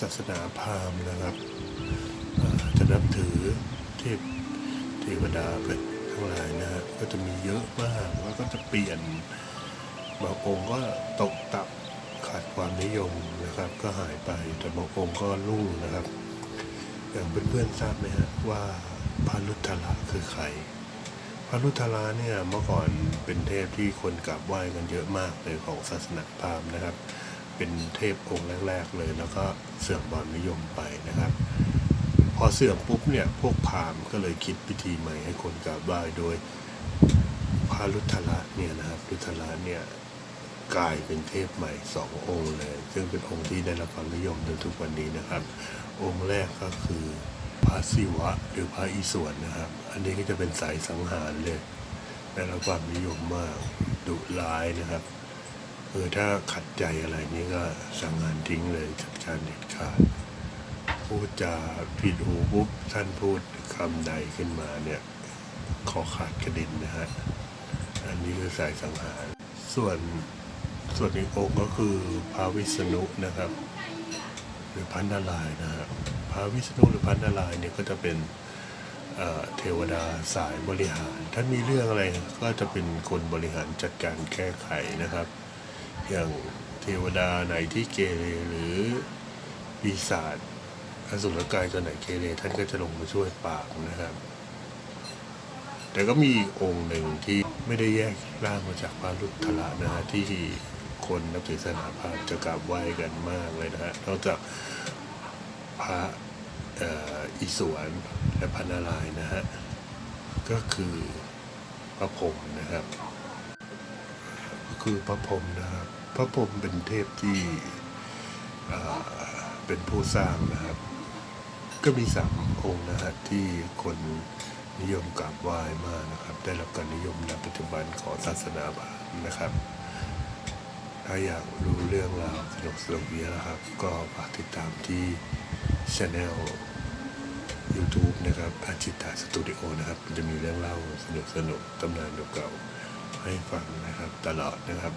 ศาสนาพราหมณ์นะครับจะนับถือเทพเทวดาไปทั้งหลายนะฮะก็จะมีเยอะมากแล้วก็จะเปลี่ยนบางองค์ก็ตกต่ำขาดความนิยมนะครับ ก็หายไปแต่บางองค์ก็รุ่งนะครับ อย่างเพื่อนๆทราบไหมฮะว่าพระลุทธละคือใครพระลุทธละเนี่ยเมื่อก่อนเป็นเทพที่คนกราบไหว้กันเยอะมากเลยของศาสนาพราหมณ์นะครับ เป็นเทพองค์แรก ๆ เลย แล้วก็เสื่อมความนิยมไปนะครับ พอเสื่อมปุ๊บเนี่ยพวกพราหมณ์ก็เลยคิดพิธีใหม่ให้คนกราบไหว้โดยพระลุทธละเนี่ยนะครับลุทธละเนี่ยกลายเป็นเทพใหม่สององค์เลย ซึ่งเป็นองค์ที่ได้รับความนิยมจนทุกวันนี้นะครับ องค์แรกก็คือพระศิวะหรือพระอิศวรนะครับ อันนี้ก็จะเป็นสายสังหารเลยได้รับความนิยมมากดุร้ายนะครับ เออถ้าขัดใจอะไรนี้ก็สั่งหารทิ้งเลยจัดการเด็ดขาดพูดจาผิดหูปุ๊บท่านพูดคำใดขึ้นมาเนี่ย ขอขาดกระเด็นนะฮะ อันนี้คือสายสังหาร ส่วนส่วนอีกองค์ก็คือพระวิษณุนะครับ หรือพันนารายนะฮะพระวิษณุหรือพันนารายเนี่ยก็จะเป็นเอ่อเทวดาสายบริหารท่านมีเรื่องอะไรก็จะเป็นคนบริหารจัดการแก้ไขนะครับ อย่างเทวดาไหนที่เกเรหรือปีศาจอสุรกายตัวไหนเกเรท่านก็จะลงมาช่วยปราบนะครับ แต่ก็มีองค์หนึ่งที่ไม่ได้แยกร่างมาจากพระลุทธละนะฮะที่คนนับถือศาสนาพราหมณ์จะกราบไหว้กันมากเลยนะฮะนอกจากพระอิศวรและพระนารายณ์นะฮะก็คือพระพรหมนะครับ คือพระพรหมนะครับ พระพรหมเป็นเทพที่เป็นผู้สร้างนะครับ ก็มีสามองค์นะฮะที่คนนิยมกราบไหว้มากนะครับ ได้รับการนิยมในปัจจุบันของศาสนาพราหมณ์นะครับ ถ้าอยากรู้เรื่องราวสนุกสนุกนี้นะครับ ก็ฝากติดตามที่ช anel YouTube นะครับอาจิตาสตูดิโอนะครับ จะมีเรื่องเล่าสนุกสนุกตำนานเก่าๆ ให้ฟังนะครับตลอดนะครับ